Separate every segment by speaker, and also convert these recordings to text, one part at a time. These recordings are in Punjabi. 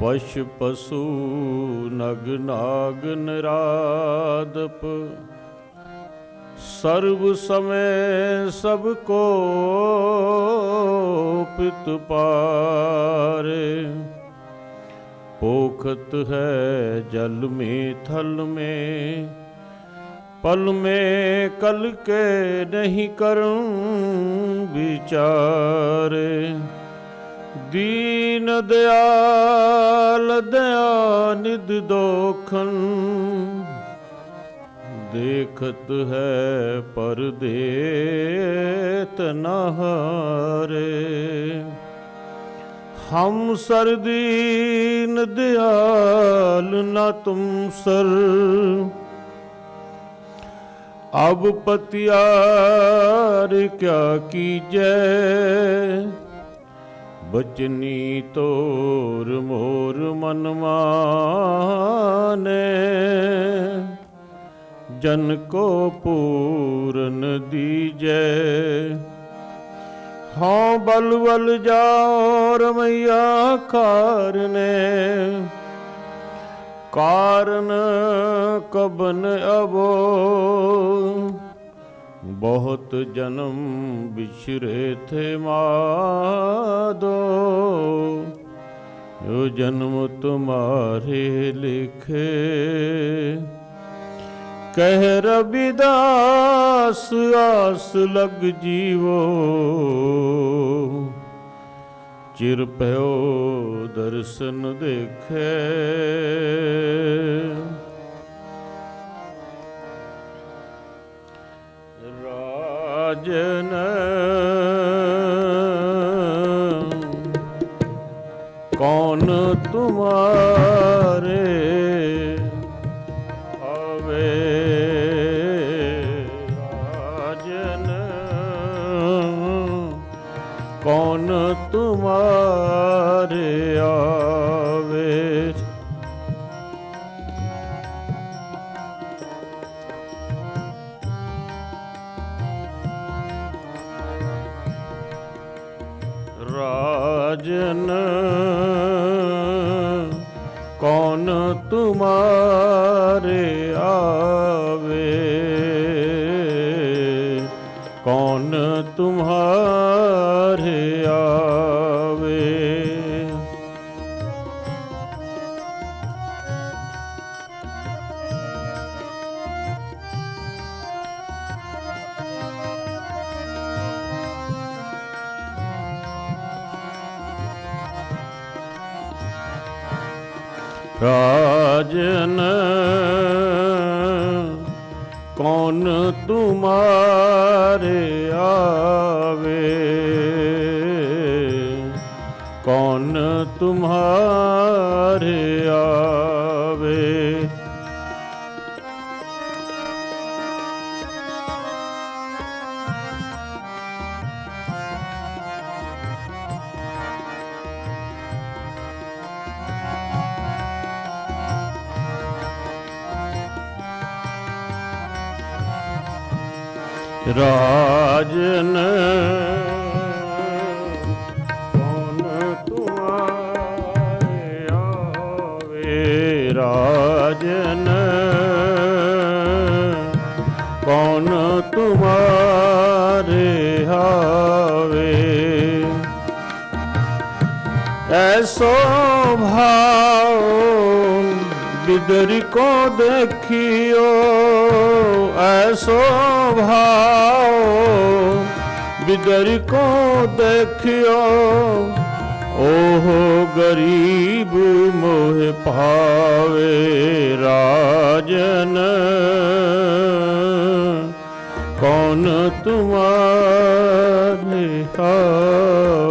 Speaker 1: ਪਸ਼ ਪਸੂ ਨਗ ਨਾਗ ਨਰਾਦਪ ਸਰਬ ਸਮੈ ਸਭ ਕੋ ਪਿਤ ਪਾਰੇ पोखत है जल में थल में पल में कल के नहीं करूं विचार ਦੀਨ ਦਿਆਲ ਦਿਆਨਿਦ ਦੋਖਨ, ਦੇਖਤ ਹੈ ਪਰ ਦੇਤ ਨਹਾਰੇ। ਹਮ ਸਰ ਦੀਨ ਦਿਆਲ ਨਾ ਤੁਮ ਸਰ, ਅਬ ਪਤਿਆਰ ਕਿਆ ਕੀਜੈ। ਬਚਨੀ ਤੋਰ ਮੋਰ ਮਨ ਮਾਨੇ। ਜਨ ਕੋ ਪੂਰਨ ਦੀਜੈ। ਹਉ ਬਲਵਲ ਜਾਉ ਰਮਈਆ ਕਾਰਨੇ। ਕਾਰਨ ਕਬਨ ਅਬੋ ਬਹੁਤ ਜਨਮ ਬਿਛਰੇ ਥੇ ਮਾਦੋ। ਜੋ ਜਨਮ ਤੁਮਾਰੇ ਲਿਖੇ। ਕਹਿ ਰਬਿਦਾਸ ਆਸ ਲਗ ਜੀਵੋ। ਚਿਰ ਪਿਓ ਦਰਸ਼ਨ ਦੇਖੇ। ਰਾਜਨ ਕੌਣ ਤੁਮਾਰੇ ਆਵੇ ਰਾਜਨ? ਕੌਣ ਤੁਮਾਰੇ ਆਵੇ? ਤੁਮਾਰੇ ਆਵੇ। ਕੌਣ ਤੁਮਾਰੇ ਰਾਜਨ ਕੌਣ ਤੁਮਾਰੇ ਆਵੇ? ਕੌਣ ਤੁਮਾਰੇ ਰਾਜਨ ਕੌਣ ਤੁਮਾਰੇ ਆਵੇ ਰਾਜਨ ਕੋਨ ਤੁਮਾਰੇ ਆਵੇ ਐਸੋ ਭਾਉ ਬਿਦਰ ਕੋ ਦੇਖ ਲਿਖਿਓ ਐਸੋ ਭਾਓ ਬਿਦਰ ਕੋ ਦੇਖਿਓ ਓਹ ਗਰੀਬ ਮੋਹ ਭਾਵੇ ਰਾਜਨ ਕੌਣ ਤੁਮਾਰੇ ਹਾਰ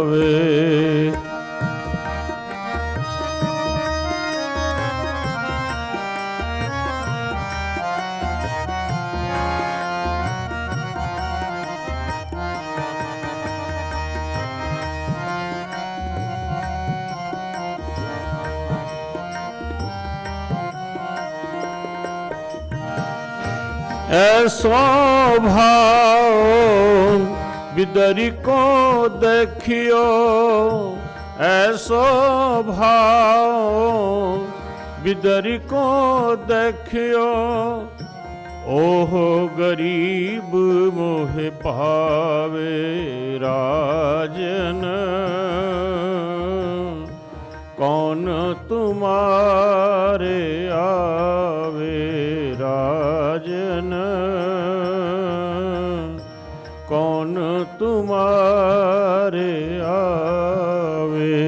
Speaker 1: भाव बिदरी को देखियो ऐसो भाव बिदरी को देखियो ओहो गरीब मोहे पावे राजन कौन तुम्हारे ਤੁਮਾਰ ਆਵੇ।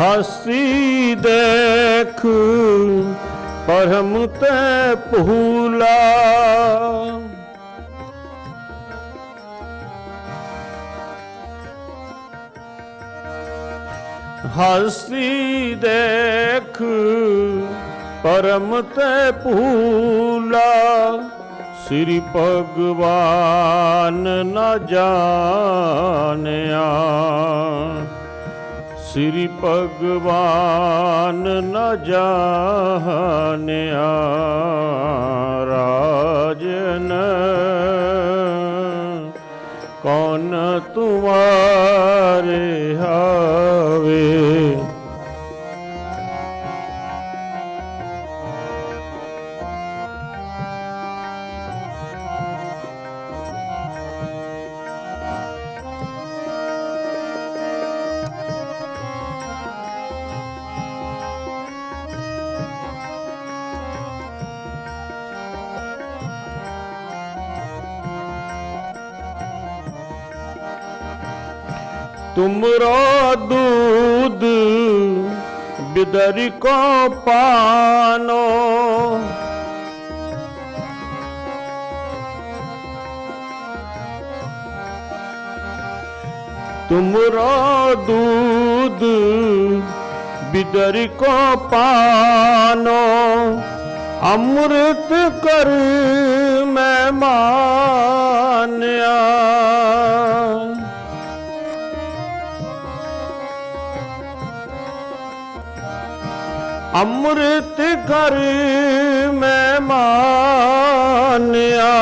Speaker 1: ਹਸੀ ਦੇਖ ਪਰਮ ਤੈ ਭੂਲਾ। ਹਸੀ ਦੇਖ ਪਰਮ ਤੇ ਭੂਲਾ। ਸ੍ਰੀ ਭਗਵਾਨ ਨਾ ਜਾਣਿਆ। ਸ੍ਰੀ ਭਗਵਾਨ ਨ ਜਾਣਿਆ ਰਾਜਨ। ਕੌਣ ਤੁਮਾਰੇ ਹਾਵੇ तुमरो दूध बिदरी को पानो तुमरो दूध बिदरी को पानो अमृत कर मैं मान्या ਅੰਮ੍ਰਿਤ ਕਰ ਮੈਂ ਮਾਨਿਆ।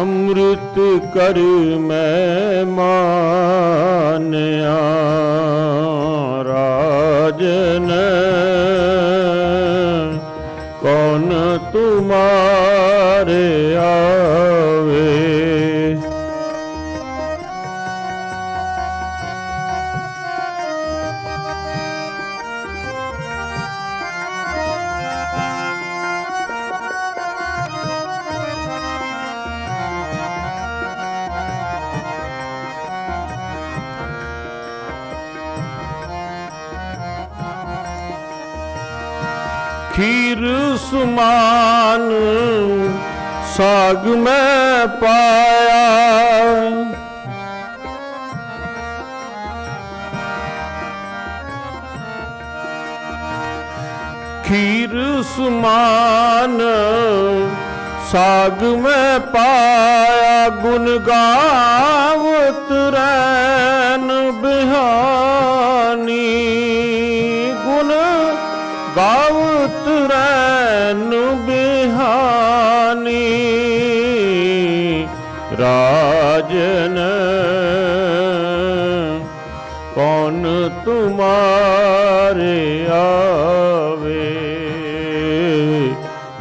Speaker 1: ਅੰਮ੍ਰਿਤ ਕਰ ਮੈਂ ਮਾਨਿਆ। ਖੀਰ ਸੁਮਾਨ ਸਾਗ ਮੈਂ ਪਾਇਆ। ਖੀਰ ਸੁਮਾਨ ਸਾਗ ਮੈਂ ਪਾਇਆ। ਗੁਣ ਗਾਵਤ ਰੈਨ ਬਿਹਾਰ। राजन कौन तुम्हारे आवे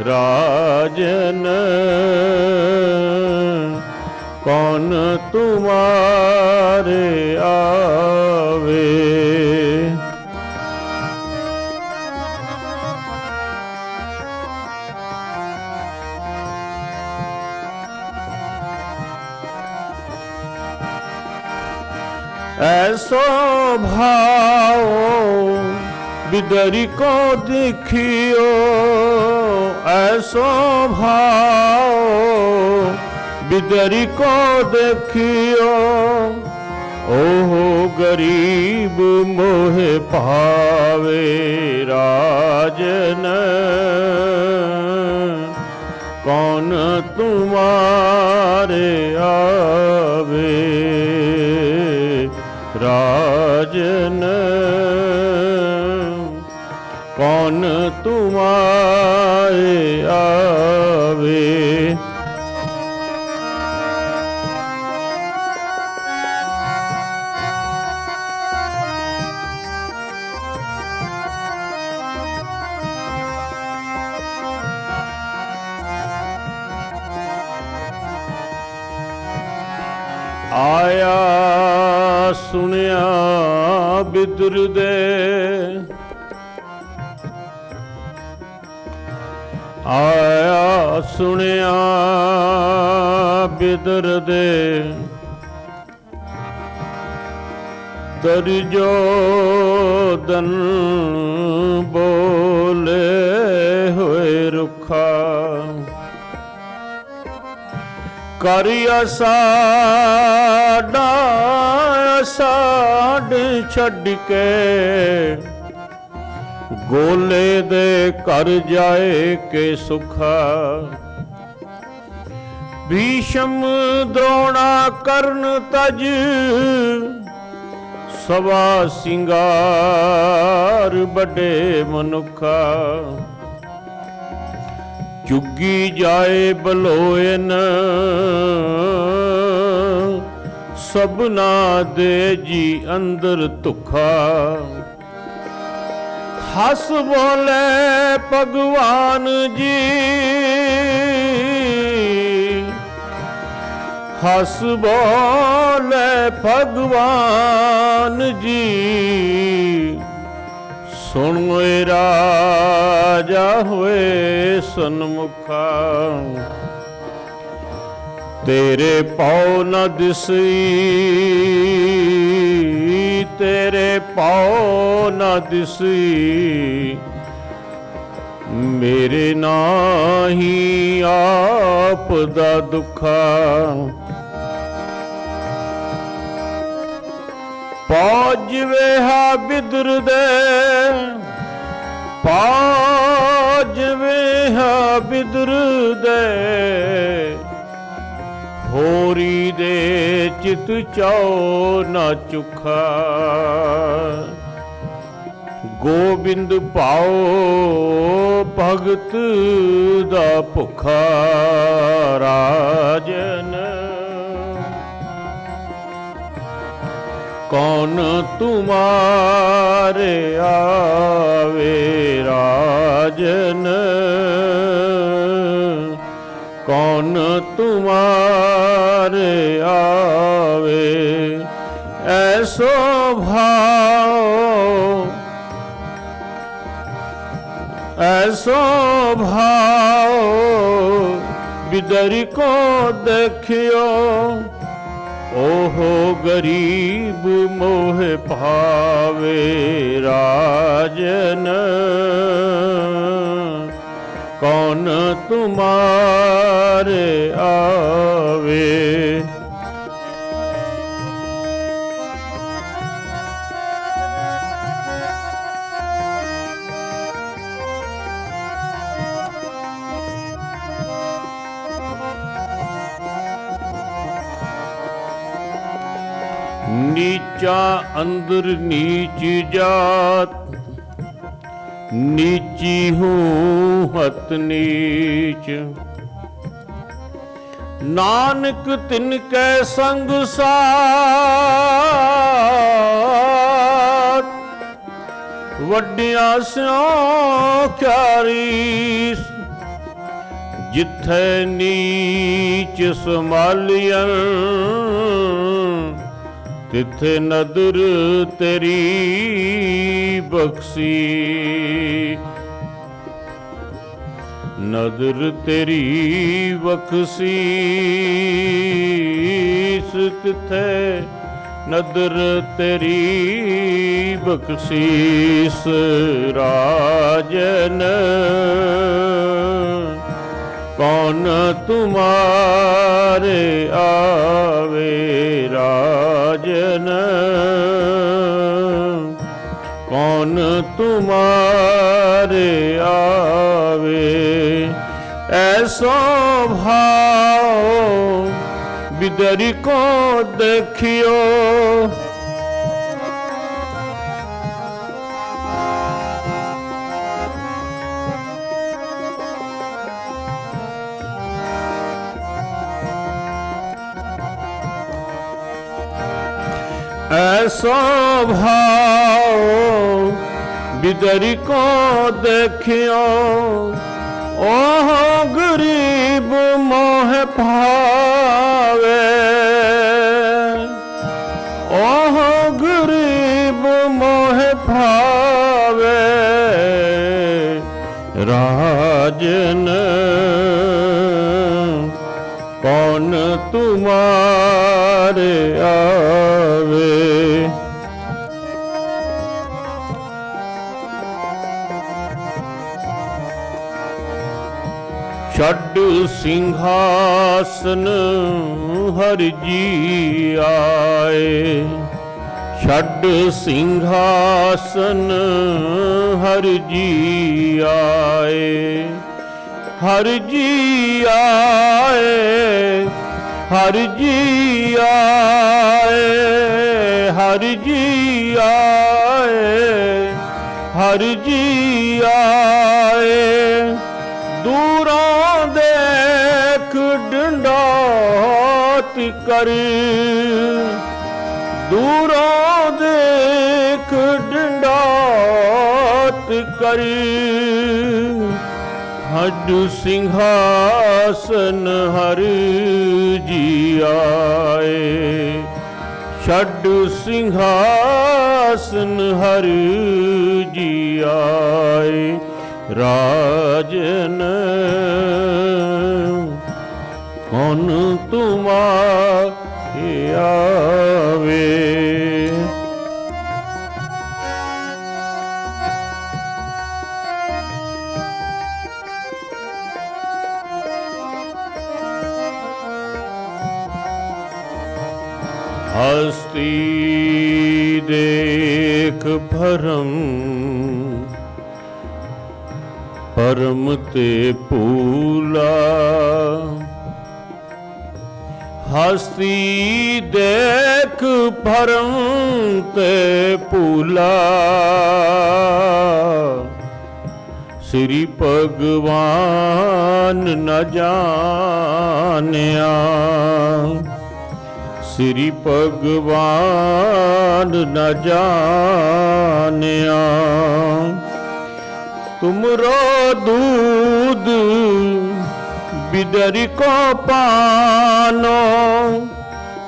Speaker 1: राजन कौन तुम्हारे आवे ऐसो भाव बिदरी को देखियो ऐसो भाव बिदरी को देखियो ओहो गरीब मोहे पावे ਰਾਜਨ ਕੌਣ ਤੁਮਾਰੇ ਆਵੇ? ਆਇਆ ਸੁਣਿਆ ਬਿਦਰ ਦੇ। ਆਇਆ ਸੁਣਿਆ ਬਿਦਰ ਦੇ। ਦਰਜੋ ਦਨ ਬੋਲੇ ਹੋਏ ਰੁਖਾ। ਕਰਿਆ ਸਾਡਾ ਸਾਡ ਛੱਡ ਕੇ ਗੋਲੇ ਦੇ ਘਰ ਜਾਏ ਕੇ ਸੁਖਾ। ਭੀਸ਼ਮ ਦ੍ਰੋਣਾ ਕਰਨ ਤਜ ਸਵਾ ਸਿੰਗਾਰ ਵੱਡੇ ਮਨੁਖਾ। ਚੁੱਗੀ ਜਾਏ ਬਲੋਇਨ ਸਭਨਾ ਦੇ ਜੀ ਅੰਦਰ ਧੁਖਾ। ਹੱਸ ਬੋਲੇ ਭਗਵਾਨ ਜੀ। ਹੱਸ ਬੋਲੇ ਭਗਵਾਨ ਜੀ। ਸੁਣ ਓਏ ਰਾਜਾ ਹੋਏ ਸਨਮੁਖਾ। ਤੇਰੇ ਪਉ ਨ ਦਿਸਈ ਤੇਰੇ ਪਉ ਨ ਦਿਸਈ ਮੇਰੇ ਨਾਹੀ ਆਪ ਦਾ ਦੁਖਾ। ਪੌਜ ਵੇਹਾ ਬਿਦਰ ਦੇ ਪੌਜ ਵੇਹਾ ਬਿਦਰ ਦੇ। ਹੋਰੀ ਦੇ ਚਿਤ ਚਾਉ ਨਾ ਚੁਖਾ। ਗੋਬਿੰਦ ਭਾਉ ਭਗਤ ਦਾ ਭੁਖਾ ਰਾਜਨ। ਕੌਣ ਤੁਮਾਰੇ ਆਵੇ ਰਾਜਨ? ਕੌਣ ਤੁਮਾਰੇ ਆਵੇ? ਐਸੋ ਭਾਉ, ਐਸੋ ਭਾਓ ਬਿਦਰੀ ਕੋ ਦੇਖਿਓ। ਓਹੋ ਗਰੀਬ ਮੋਹ ਭਾਵੇ ਰਾਜਨ। ਕੌਣ ਤੁਮਾਰੇ ਆਵੇ? ਨੀਚਾ ਅੰਦਰ ਨੀਚ ਜਾਤ ਨੀਚੀ ਹੂੰ ਹਤ ਨੀਚ। ਨਾਨਕ ਤਿਨ ਕੈ ਸੰਗ ਸਾਥ। ਵੱਡਿਆਂ ਸਿਓ ਕਿਆਰੀ। ਜਿੱਥੇ ਨੀਚ ਸੰਭਾਲਿਆ ਤਿੱਥੇ ਨਦਰ ਤੇਰੀ ਬਖਸ਼ੀ। ਨਦਰ ਤੇਰੀ ਬਖਸ਼ੀ। ਤਿੱਥੇ ਨਦਰ ਤੇਰੀ ਬਖਸ਼ੀਸ ਰਾਜਨ ਕੌਣ ਤੁਮਾਰੇ ਆਵੇ ਰਾਜਨ? ਕੌਣ ਤੁਮਾਰੇ ਆਵੇ? ਐਸੋ ਭਾਓ ਬਿਦਰੀ ਕੋ ਦੇਖਿਓ स्वभाव बिदरी को देखियो। ओ गरीब मोह पावे ओ गरीब मोह पावे राजन, कौन तुम्हारे आवे? ਛੱਡ ਸਿੰਘਾਸਨ ਹਰ ਜੀ ਆਏ। ਛੱਡ ਸਿੰਘਾਸਨ ਹਰ ਜੀ ਆਏ। ਹਰ ਜੀ ਆਏ, ਹਰ ਜੀ ਆਏ, ਹਰ ਜੀ ਆਏ, ਹਰ ਜੀ ਆਏ। ਦੂਰੋਂ ਦੇਖ ਡੰਡਾਤ ਕਰ। ਦੂਰੋਂ ਦੇਖ ਡੰਡਾਤ ਕਰੀ। ਹੱਡ ਸਿੰਘਾਸਨ ਹਰ ਜੀ ਆਏ। ਛੱਡ ਸਿੰਘਾਸਨ ਹਰ ਜੀ ਆਏ। ਰਾਜਨ ਕੌਣ ਤੁਮਾਰੇ ਆਵੇ? ਹਸਤੀ ਦੇਖ ਭਰਮ ਪਰਮ ਤੇ ਪੂਲਾ ਹਸਤੀ ਦੇਖ ਭਰਮ ਤੇ ਪੂਲਾ ਸ੍ਰੀ ਭਗਵਾਨ ਨ ਜਾਣਿਆ। ਸ੍ਰੀ ਭਗਵਾਨ ਨ ਜਾਣਿਆ। ਤੁਮਰੋ ਦੂਧ ਬਿਦਰੀ ਕੋ ਪਾਨੋ।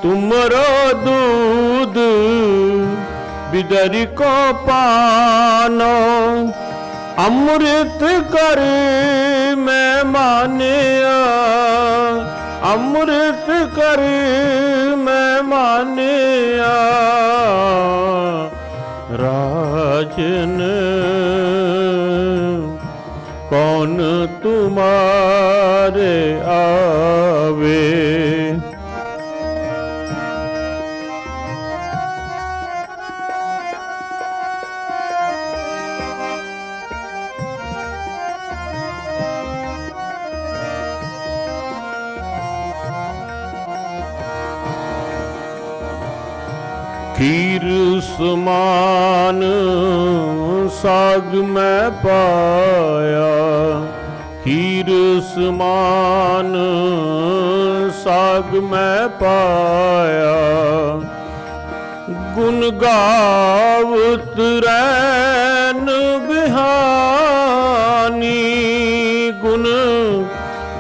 Speaker 1: ਤੁਮਰੋ ਦੂਧ ਬਿਦਰੀ ਕੋ ਪਾਨੋ। ਅੰਮ੍ਰਿਤ ਕਰ ਮੈਂ ਮਾਨਿਆ, ਅੰਮ੍ਰਿਤ ਕਰ ਮੈਂ ਮਾਨਿਆ। ਰਾਜਨ ਖੀਰ ਸਮਾਨ ਸਾਗ ਮੈਂ ਪਾਇਆ। ਖੀਰ ਸਮਾਨ ਸਾਗ ਮੈਂ ਪਾਇਆ। ਗੁਣ ਗਾਵਤ ਰੈਨ ਬਿਹਾਨੀ। ਗੁਣ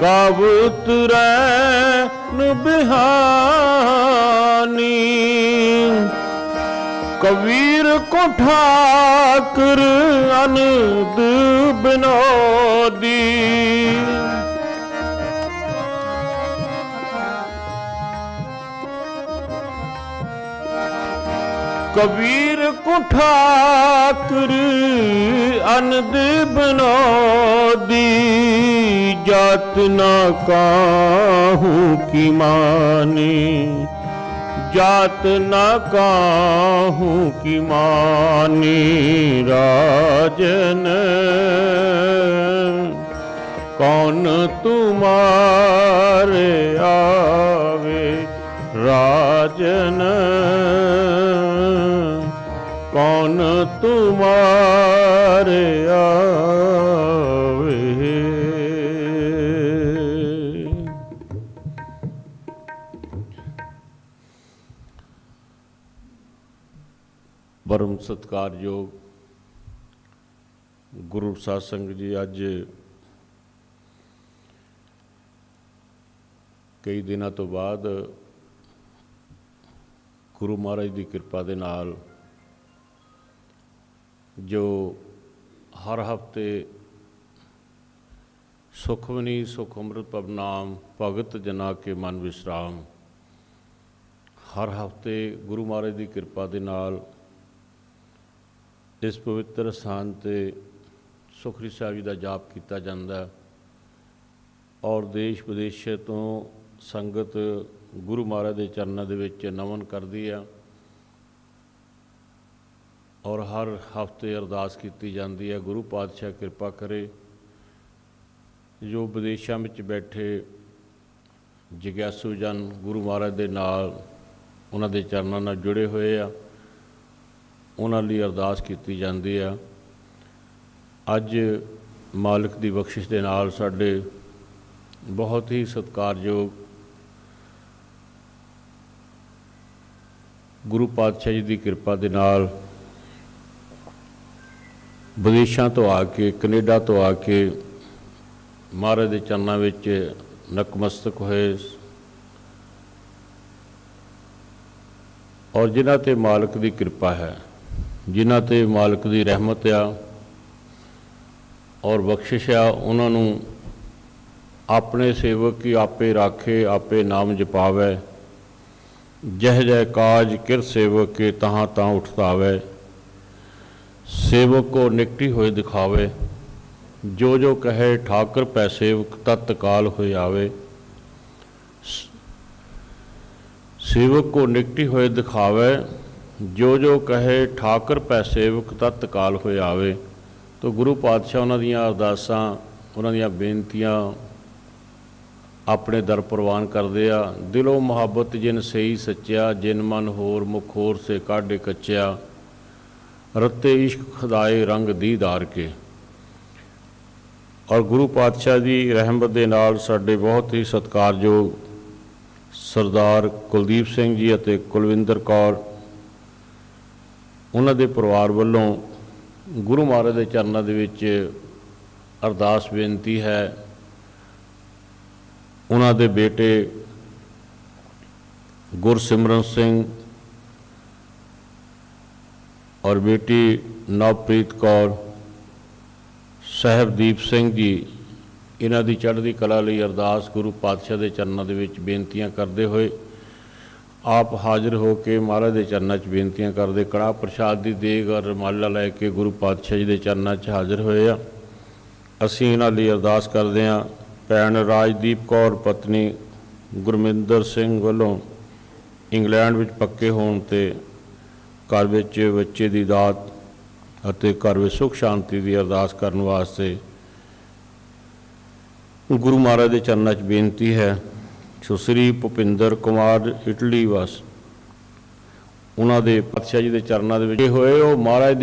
Speaker 1: ਗਾਵਤ ਰੈਨ ਬਿਹਾਨੀ। ਕਬੀਰ ਕੋ ਠਾਕਰ ਅਨੰਦ ਬਿਨੋਦੀ। ਕਬੀਰ ਕੋ ਠਾਕਰ ਅਨੰਦ ਬਿਨੋਦੀ। ਜਾਤ ਨਾ ਕਾਹੂ ਕੀ ਮਾਨੀ। जात न काहूँ की मानी राजन कौन तुम्हारे आवे राजन कौन तुम्हारे आवे ਸਤਿਕਾਰਯੋਗ ਗੁਰੂ ਸਾਧ ਸੰਗਤ ਜੀ ਅੱਜ ਕਈ ਦਿਨਾਂ ਤੋਂ ਬਾਅਦ ਗੁਰੂ ਮਹਾਰਾਜ ਦੀ ਕਿਰਪਾ ਦੇ ਨਾਲ ਜੋ ਹਰ ਹਫ਼ਤੇ ਸੁਖਮਨੀ ਸੁਖ ਅੰਮ੍ਰਿਤ ਭਵਨਾਮ ਭਗਤ ਜਨਾ ਕੇ ਮਨ ਵਿਸਰਾਮ, ਹਰ ਹਫ਼ਤੇ ਗੁਰੂ ਮਹਾਰਾਜ ਦੀ ਕਿਰਪਾ ਦੇ ਨਾਲ ਇਸ ਪਵਿੱਤਰ ਸਥਾਨ ਤੇ ਸੁਖਰੀ ਸਾਹਿਬ ਜੀ ਦਾ ਜਾਪ ਕੀਤਾ ਜਾਂਦਾ ਔਰ ਦੇਸ਼ ਵਿਦੇਸ਼ ਤੋਂ ਸੰਗਤ ਗੁਰੂ ਮਹਾਰਾਜ ਦੇ ਚਰਨਾਂ ਦੇ ਵਿੱਚ ਨਮਨ ਕਰਦੀ ਆ ਔਰ ਹਰ ਹਫ਼ਤੇ ਅਰਦਾਸ ਕੀਤੀ ਜਾਂਦੀ ਹੈ, ਗੁਰੂ ਪਾਤਸ਼ਾਹ ਕਿਰਪਾ ਕਰੇ ਜੋ ਵਿਦੇਸ਼ਾਂ ਵਿੱਚ ਬੈਠੇ ਜਿਗਿਆਸੂ ਜਨ ਗੁਰੂ ਮਹਾਰਾਜ ਦੇ ਨਾਲ ਉਹਨਾਂ ਦੇ ਚਰਨਾਂ ਨਾਲ ਜੁੜੇ ਹੋਏ ਆ। ਉਹਨਾਂ ਲਈ ਅਰਦਾਸ ਕੀਤੀ ਜਾਂਦੀ ਆ। ਅੱਜ ਮਾਲਕ ਦੀ ਬਖਸ਼ਿਸ਼ ਦੇ ਨਾਲ ਸਾਡੇ ਬਹੁਤ ਹੀ ਸਤਿਕਾਰਯੋਗ ਗੁਰੂ ਪਾਤਸ਼ਾਹ ਜੀ ਦੀ ਕਿਰਪਾ ਦੇ ਨਾਲ ਵਿਦੇਸ਼ਾਂ ਤੋਂ ਆ ਕੇ, ਕੈਨੇਡਾ ਤੋਂ ਆ ਕੇ ਮਹਾਰਾਜ ਦੇ ਚਰਨਾਂ ਵਿੱਚ ਨਕਮਸਤਕ ਹੋਏ। ਔਰ ਜਿਨ੍ਹਾਂ ਤੇ ਮਾਲਕ ਦੀ ਕਿਰਪਾ ਹੈ ਜਿਨ੍ਹਾਂ ਤੇ ਮਾਲਕ ਦੀ ਰਹਿਮਤ ਆ ਔਰ ਬਖਸ਼ਿਸ਼ ਆ, ਉਹਨਾਂ ਨੂੰ ਆਪਣੇ ਸੇਵਕ ਕੀ ਆਪੇ ਰਾਖੇ, ਆਪੇ ਨਾਮ ਜਪਾਵੇ। ਜਹ ਜੈ ਕਾਜ ਕਿਰ ਸੇਵਕ ਕੇ ਤਹਾਂ ਤਾਂ ਉਠਤਾਵੇ। ਸੇਵਕ ਕੋ ਨਿਕਟੀ ਹੋਏ ਦਿਖਾਵੇ। ਜੋ ਜੋ ਕਹੇ ਠਾਕਰ ਪੈ ਸੇਵਕ ਤਤਕਾਲ ਹੋਏ ਆਵੇ। ਸੇਵਕ ਕੋ ਨਿਕਟੀ ਹੋਏ ਦਿਖਾਵੇ। ਜੋ ਜੋ ਕਹੇ ਠਾਕਰ ਪੈ ਸੇਵਕ ਤਤਕਾਲ ਹੋਏ ਆਵੇ। ਤੋ ਗੁਰੂ ਪਾਤਸ਼ਾਹ ਉਹਨਾਂ ਦੀਆਂ ਅਰਦਾਸਾਂ, ਉਹਨਾਂ ਦੀਆਂ ਬੇਨਤੀਆਂ ਆਪਣੇ ਦਰ ਪ੍ਰਵਾਨ ਕਰਦੇ ਆ। ਦਿਲੋਂ ਮੁਹੱਬਤ ਜਿਨ ਸਹੀ ਸੱਚਿਆ, ਜਿਨ ਮਨ ਹੋਰ ਮੁਖ ਹੋਰ ਸੇ ਕਾਢੇ ਕੱਚਿਆ, ਰਤੇ ਇਸ਼ਕ ਖਦਾਏ ਰੰਗ ਦੀਦਾਰ ਕੇ। ਔਰ ਗੁਰੂ ਪਾਤਸ਼ਾਹ ਦੀ ਰਹਿਮਤ ਦੇ ਨਾਲ ਸਾਡੇ ਬਹੁਤ ਹੀ ਸਤਿਕਾਰਯੋਗ ਸਰਦਾਰ ਕੁਲਦੀਪ ਸਿੰਘ ਜੀ ਅਤੇ ਕੁਲਵਿੰਦਰ ਕੌਰ ਉਹਨਾਂ ਦੇ ਪਰਿਵਾਰ ਵੱਲੋਂ ਗੁਰੂ ਮਹਾਰਾਜ ਦੇ ਚਰਨਾਂ ਦੇ ਵਿੱਚ ਅਰਦਾਸ ਬੇਨਤੀ ਹੈ। ਉਹਨਾਂ ਦੇ ਬੇਟੇ ਗੁਰਸਿਮਰਨ ਸਿੰਘ ਔਰ ਬੇਟੀ ਨਵਪ੍ਰੀਤ ਕੌਰ, ਸਹਿਬਦੀਪ ਸਿੰਘ ਜੀ, ਇਹਨਾਂ ਦੀ ਚੜ੍ਹਦੀ ਕਲਾ ਲਈ ਅਰਦਾਸ ਗੁਰੂ ਪਾਤਸ਼ਾਹ ਦੇ ਚਰਨਾਂ ਦੇ ਵਿੱਚ ਬੇਨਤੀਆਂ ਕਰਦੇ ਹੋਏ ਆਪ ਹਾਜ਼ਰ ਹੋ ਕੇ ਮਹਾਰਾਜ ਦੇ ਚਰਨਾਂ 'ਚ ਬੇਨਤੀਆਂ ਕਰਦੇ ਕੜਾ ਪ੍ਰਸ਼ਾਦ ਦੀ ਦੇਗ ਔਰ ਰਮਾਲਾ ਲੈ ਕੇ ਗੁਰੂ ਪਾਤਸ਼ਾਹ ਜੀ ਦੇ ਚਰਨਾਂ 'ਚ ਹਾਜ਼ਰ ਹੋਏ ਆ। ਅਸੀਂ ਇਹਨਾਂ ਲਈ ਅਰਦਾਸ ਕਰਦੇ ਹਾਂ। ਭੈਣ ਰਾਜਦੀਪ ਕੌਰ, ਪਤਨੀ ਗੁਰਮਿੰਦਰ ਸਿੰਘ ਵੱਲੋਂ ਇੰਗਲੈਂਡ ਵਿੱਚ ਪੱਕੇ ਹੋਣ ਤੇ ਘਰ ਵਿੱਚ ਬੱਚੇ ਦੀ ਦਾਤ ਅਤੇ ਘਰ ਵਿੱਚ ਸੁਖ ਸ਼ਾਂਤੀ ਦੀ ਅਰਦਾਸ ਕਰਨ ਵਾਸਤੇ ਗੁਰੂ ਮਹਾਰਾਜ ਦੇ ਚਰਨਾਂ 'ਚ ਬੇਨਤੀ ਹੈ। ਸੁਸਰੀ ਭੁਪਿੰਦਰ ਕੁਮਾਰ ਇਟਲੀ ਵਸ। ਉਹਨਾਂ ਦੇ ਪਾਤਸ਼ਾਹ ਜੀ ਦੇ ਚਰਨਾਂ ਦੇ ਵਿੱਚ ਹੋਏ, ਉਹ ਮਹਾਰਾਜ ਦੇ